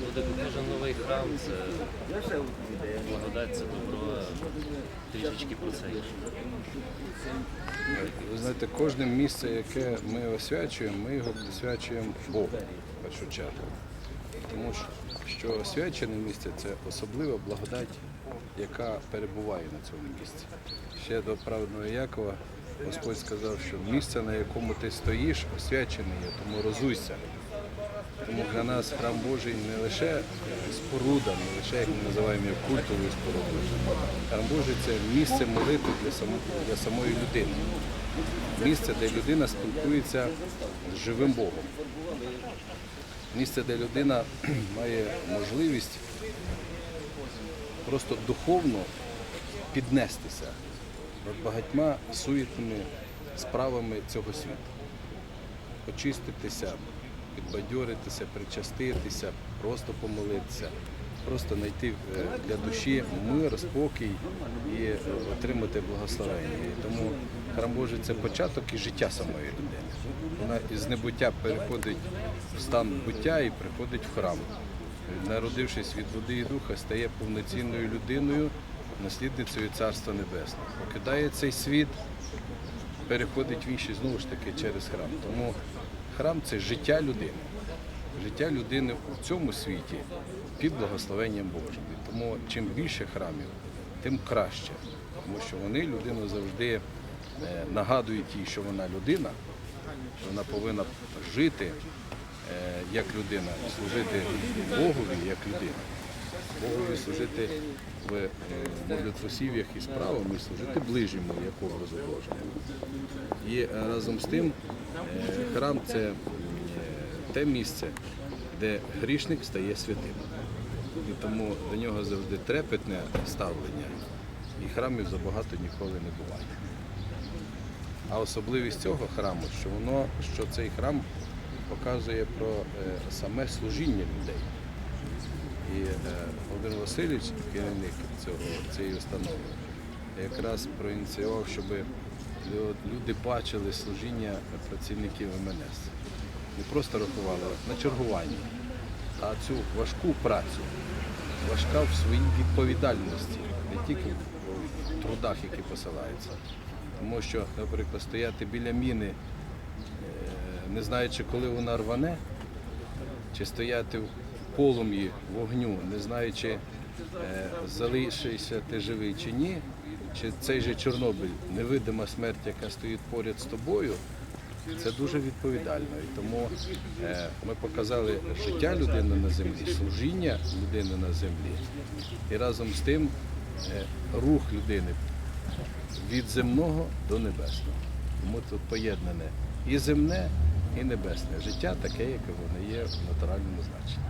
Буде кожен новий храм, це благодать, це добро, трішечки про це. Ви знаєте, кожне місце, яке ми освячуємо, ми його присвячуємо Богу в першу чергу. Тому що освячене місце це особлива благодать, яка перебуває на цьому місці. Ще до праведного Якова Господь сказав, що місце, на якому ти стоїш, освячене є, тому розуйся. Тому для нас храм Божий не лише споруда, не лише як ми називаємо його культовою спорудою. Храм Божий це місце молитви для, само, для самої людини. Місце, де людина спілкується з живим Богом. Місце, де людина має можливість просто духовно піднестися багатьма суетними справами цього світу очиститися, підбадьоритися, причаститися, просто помолитися, просто знайти е, для душі мир, спокій і е, отримати благословення. Тому храм Божий це початок і життя самої людини. Вона із небуття переходить в стан буття і приходить в храм. Народившись від води і духа, стає повноцінною людиною, наслідницею Царства Небесного. Покидає цей світ, переходить в інші знову ж таки через храм. Тому храм це життя людини. Життя людини у цьому світі під благословенням Божим. Тому чим більше храмів, тим краще. Тому що вони людину завжди е, нагадують їй, що вона людина, що вона повинна жити е, як людина, служити Богові як людина. Богові служити в е, молитвосів'ях і справами, служити ближньому як образу Божому. І е, разом з тим е, храм це те місце, де грішник стає святим. І тому до нього завжди трепетне ставлення, і храмів забагато ніколи не буває. А особливість цього храму, що воно, що цей храм показує про саме служіння людей. І е, Володимир Васильович, керівник цього, цієї установи, якраз проініціював, щоб люди бачили служіння працівників МНС. Не просто рахували на чергуванні, а цю важку працю, важка в своїй відповідальності, не тільки в трудах, які посилаються. Тому що, наприклад, стояти біля міни, е, не знаючи, коли вона рване, чи стояти в полум'ї вогню, не знаючи, е, залишишся ти живий чи ні, чи цей же Чорнобиль, невидима смерть, яка стоїть поряд з тобою, це дуже відповідально. І тому е, ми показали життя людини на землі, служіння людини на землі, і разом з тим е, рух людини від земного до небесного. Тому тут поєднане і земне, і небесне життя таке, яке воно є в натуральному значенні.